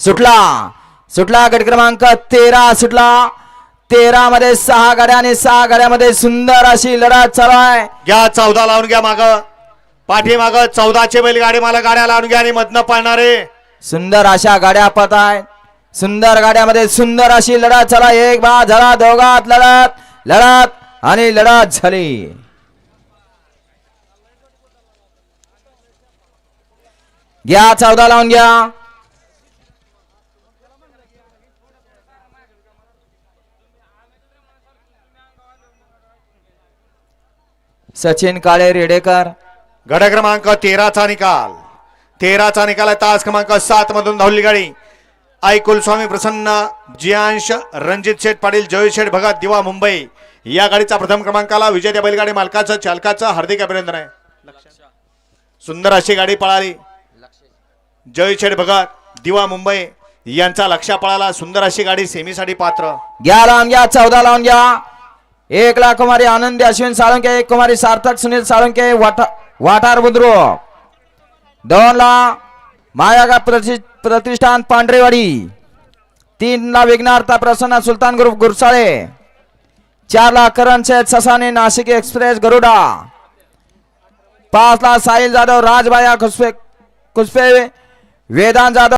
सुटला. सुटला गट क्रमांक तेरा सुटला. तेरा मध्ये सहा गाड्या आणि सहा गाड्यामध्ये सुंदर अशी लढत चालू आहे. घ्या चौदा लावून घ्या माग. पाठीमाग चौदाचे बैलगाडी मला गाड्या लावून घ्या आणि मधनं पळणारे. सुंदर अशा गाड्या पत आहेत. सुंदर गाड्यामध्ये सुंदर अशी लढत चला एक बा झाला दोघात लढत लढत आणि लढत झाली. घ्या चौदा लावून घ्या. सचिन काळे रेडेकर. गड क्रमांक तेराचा निकाल. तेराचा निकाल आहे तास क्रमांक सात मधून धावली गाडी. आई कुलस्वामी प्रसन्न जियांश रणजित शेठ पाटील जय शेठ भगत दिवा मुंबई. या गाडीचा प्रथम क्रमांकाला विजेत्या बैलगाडी मालकाचं चालकाचं हार्दिक अभिनंदन आहे. सुंदर अशी गाडी पळाली. जय शेठ भगत दिवा मुंबई यांचा लक्ष पळाला. सुंदर अशी गाडी सेमीसाठी पात्र. घ्या लावून घ्या चौदा लावून घ्या. एक लाख कुमारी आनंदी अश्विन साळुंके एक कुमारी सार्थक सुनील साळुंके वाटा वाटार बुद्रुक. दोन ला मायागा प्रति प्रतिष्ठान पांढरेवाडी. तीन ला विघ्नार्था प्रसन्न सुलतान ग्रुप गुरसाळे. चार ला करण शेठ ससाने नाशिक एक्सप्रेस गरुडा. पाच ला साहिल जाधव राजबाया खुसपे खुसपे वेदांत जाधव